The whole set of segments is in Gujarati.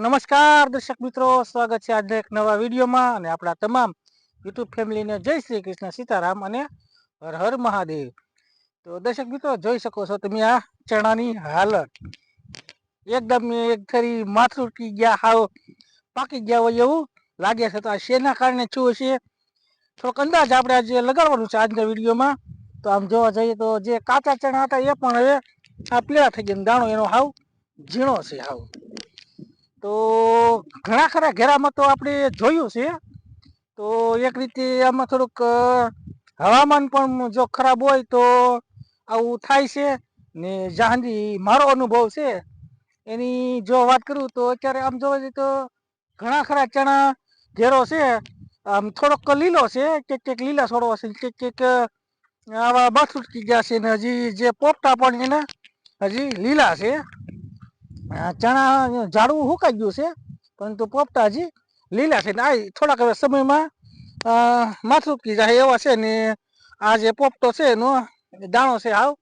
નમસ્કાર દર્શક મિત્રો, સ્વાગત છે આજના એક નવા વિડીયોમાં અને આપણા તમામ યુટ્યુબ ફેમિલીને જય શ્રી કૃષ્ણ સીતારામ અને હર હર મહાદેવ. તો દર્શક મિત્રો, જોઈ શકો છો તમે આ ચણાની હાલત. એકદમ એક ફરી માથું ગયા, હાવ પાકી ગયા હોય એવું લાગે છે. તો આ શેના કારણે શું હશે? થોડોક અંદાજ આપણે આજે લગાડવાનું છે આજના વિડીયોમાં. તો આમ જોવા જઈએ તો જે કાચા ચણા હતા એ પણ હવે આ પીળા થઈ ગયા દાણો એનો હાવ ઝીણો છે હાવ. તો ઘણા ખરા ઘેરામાં તો આપણે જોયું છે. તો એક રીતે આમાં થોડુંક હવામાન પણ જો ખરાબ હોય તો આવું થાય છે. ને જ્યાં મારો અનુભવ છે. એની જો વાત કરું તો અત્યારે આમ જોવા જઈએ તો ઘણા ખરા ચણા ઘેરો છે. આમ થોડોક લીલો છે, ક્યાંક ક્યાંક લીલા છોડવા છે ક્યાંક ક્યાંક આવા બાથુટકી ગયા છે ને હજી જે પોપટા પણ એને હજી લીલા છે. ચણા ઝાડવું સુકાઈ ગયું છે, પરંતુ પોપટા હજી લીલા છે. ને આ થોડાક હવે સમયમાં માથુકી જાય એવા છે ને આ જે પોપટો છે એનો દાણો છે હાવ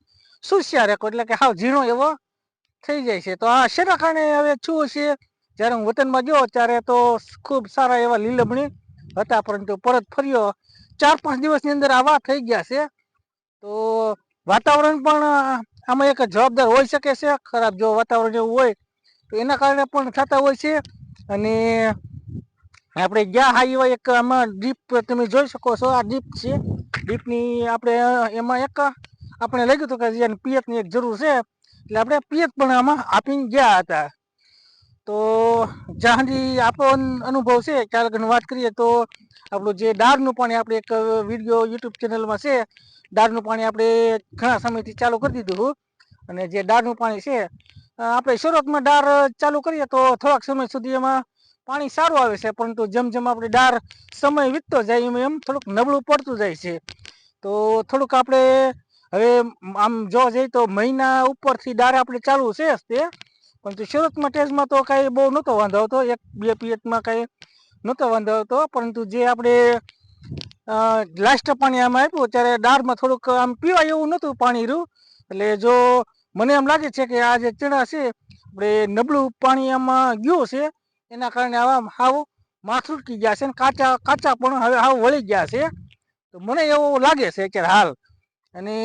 સુસ્યા રેકો, એટલે કે હાવ ઝીણો એવો થઈ જાય છે. તો આ શેના કારણે હવે છું છે? જ્યારે હું વતનમાં ગયો ત્યારે તો ખૂબ સારા એવા લીલમણી હતા, પરંતુ પરત ફર્યો ચાર પાંચ દિવસની અંદર આવા થઈ ગયા છે. તો વાતાવરણ પણ આમાં એક જવાબદાર હોઈ શકે છે, ખરાબ જો વાતાવરણ એવું હોય, તો એના કારણે પણ થતા હોય છે. અને આપણે ગયા હા એવા એક આમાં ડીપ તમે જોઈ શકો છો, આ ડીપ છે. ડીપની આપણે એમાં એક આપણે લાગ્યું હતું કે જેને પિયતની એક જરૂર છે, એટલે આપણે પિયત પણ આમાં આપીને ગયા હતા. તો જ્યાં સુધી આપણો અનુભવ છે ચાર વાત કરીએ તો આપણું જે ડાળનું પાણી આપણે એક વીડિયો યુટ્યુબ ચેનલમાં છે દાળનું પાણી આપણે ઘણા સમયથી ચાલુ કરી દીધું હતું. અને જે દાળનું પાણી છે આપણે શરૂઆતમાં દાળ ચાલુ કરીએ તો થોડાક સમય સુધી એમાં પાણી સારું આવે છે, પરંતુ જેમ જેમ આપણે દાળ સમય વીતતો જાય એમ એમ થોડુંક નબળું પડતું જાય છે. તો થોડુંક આપણે હવે આમ જોવા જઈએ તો મહિના ઉપરથી દાળ આપણે ચાલુ છે તે, પરંતુ શરૂઆતમાં ટેસ્ટમાં તો કાંઈ બહુ નહોતો વાંધો આવતો, એક બે પિયતમાં કાંઈ નહોતો વાંધો આવતો, પરંતુ જે આપણે લાસ્ટ પાણી આમાં આપ્યું. ત્યારે દાળમાં થોડુંક આમ પીવાય એવું નહોતું પાણી રહ્યું. એટલે જો મને એમ લાગે છે કે આ જે ચણા છે, આપણે નબળું પાણી આમાં ગયું છે, એના કારણે આવા હાવ માથુટકી ગયા છે અને કાચા કાચા પણ હવે હાવ વળી ગયા છે. તો મને એવું લાગે છે અત્યારે હાલ. અને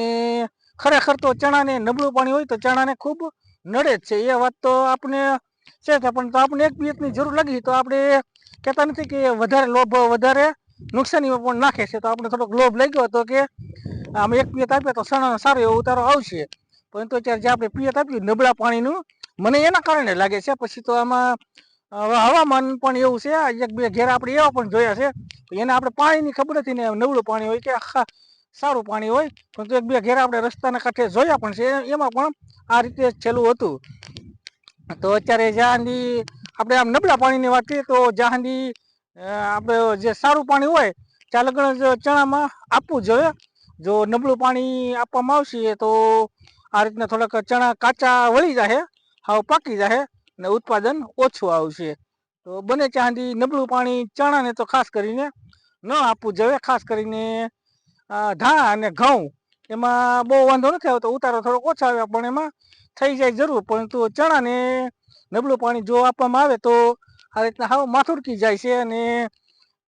ખરેખર તો ચણાને નબળું પાણી હોય તો ચણાને ખૂબ નડે જ છે. એ વાત તો આપણે છે પણ તો આપણે એક પિયતની જરૂર લાગી તો આપણે કહેતા નથી કે વધારે લોભ વધારે નુકસાનીમાં પણ નાખે છે. તો આપણે થોડોક લોભ લાગ્યો હતો કે આમ એક પિયત આપીએ તો સણાનો સારો એવો ઉતારો આવશે. પરંતુ અત્યારે જે આપણે પિયત આપ્યું નબળા પાણીનું, મને એના કારણે લાગે છે. પછી તો આમાં હવામાન પણ એવું છે. એક બે ઘેર આપણે એવા પણ જોયા છે. એને આપણે પાણીની ખબર નથી ને નબળું પાણી હોય કે આખા સારું પાણી હોય. પરંતુ એક બે ઘેર આપણે રસ્તાના કાંઠે જોયા પણ છે. એમાં પણ આ રીતે છેલ્લું હતું. તો અત્યારે જ્યાં સુધી આપણે આમ નબળા પાણીની વાત કરીએ તો જ્યાં સુધી આપણે જે સારું પાણી હોય ત્યાં લગ્ન ચણામાં આપવું જોઈએ. જો નબળું પાણી આપવામાં આવશે, તો આ રીતના થોડાક ચણા કાચા વળી જાય હાવ પાકી જશે અને ઉત્પાદન ઓછું આવશે. તો બને સુધી નબળું પાણી ચણાને તો ખાસ કરીને ન આપવું જોઈએ, ખાસ કરીને ધાણા અને ઘઉં. એમાં બહુ વાંધો નથી આવતો, ઉતારો થોડોક ઓછો આવે, પણ એમાં થઈ જાય જરૂર. પરંતુ ચણાને નબળું પાણી જો આપવામાં આવે, તો આ રીતના હાવ માથુરકી જાય છે અને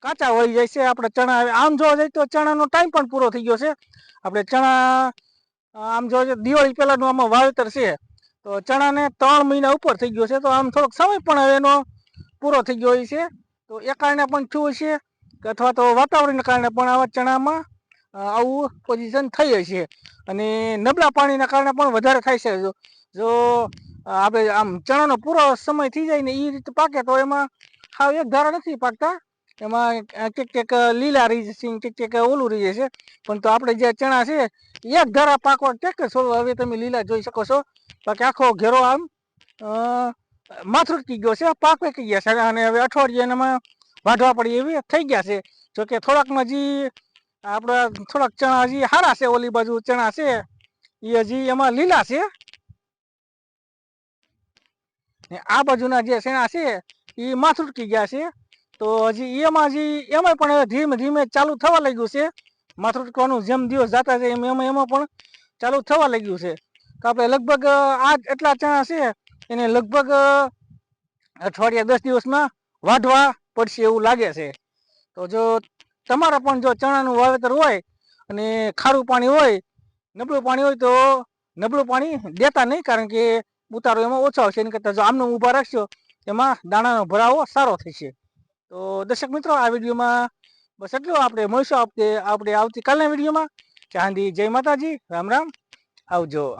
કાચા વળી જાય છે. આપણે ચણા આમ જોવા જઈએ તો ચણાનો ટાઈમ પણ પૂરો થઈ ગયો છે. આપણે ચણા આમ જોવા જઈએ દિવાળી પહેલાંનું આમાં વાવેતર છે. તો ચણાને ત્રણ મહિના ઉપર થઈ ગયો છે. તો આમ થોડોક સમય પણ હવે એનો પૂરો થઈ ગયો હોય છે. તો એ કારણે પણ થયું છે કે અથવા તો વાતાવરણના કારણે પણ આવા ચણામાં આવું પોઝિશન થઈ હશે. અને નબળા પાણીના કારણે પણ વધારે થાય છે. જો આપણે આમ ચણાનો પૂરો સમય થઈ જાય ને એ રીતે પાકે તો એમાં હાવ એક ધારા નથી પાકતા. એમાં કેક કેક લીલા રહી જશે ક્યાંક ક્યાંક ઓલું રહી જશે. પણ તો આપણે જે ચણા છે, એક ધારા પાકવા ટેક જ છોડવા હવે તમે લીલા જોઈ શકો છો. બાકી આખો ઘેરો આમ માથુટકી ગયો છે. પાક વેકી ગયા છે. અને હવે અઠવાડિયે એમાં વાઢવા પડી એવી થઈ ગયા છે. જોકે થોડાકમાં હજી આપણા થોડાક ચણા હજી સારા છે. ઓલી બાજુ ચણા છે. એ હજી એમાં લીલા છે. આ બાજુના જે ચણા છે એ માથુટકી ગયા છે. તો હજી એમાં હજી એમાં પણ ધીમે ધીમે ચાલુ થવા લાગ્યું છે. માથુટકવાનું જેમ દિવસ જતા જાય એમ એમાં એમાં પણ ચાલુ થવા લાગ્યું છે. તો આપણે લગભગ આ એટલા ચણા છે, એને લગભગ અઠવાડિયા દસ દિવસમાં વાઢવા પડશે એવું લાગે છે. તો જો તમારા પણ જો ચણાનું વાવેતર હોય અને ખારું પાણી હોય, નબળું પાણી હોય તો નબળું પાણી દેતા નહીં, કારણ કે ઉતારો એમાં ઓછો આવશે. એની કરતાં જો આમનું ઊભા રાખશો, એમાં દાણાનો ભરાવો સારો થશે. તો દર્શક મિત્રો, આ વિડીયોમાં બસ એટલું. આપણે મળીશું આપણે આપણે આવતીકાલના વિડીયોમાં. ચાંદી જય માતાજી. રામ રામ. આવજો.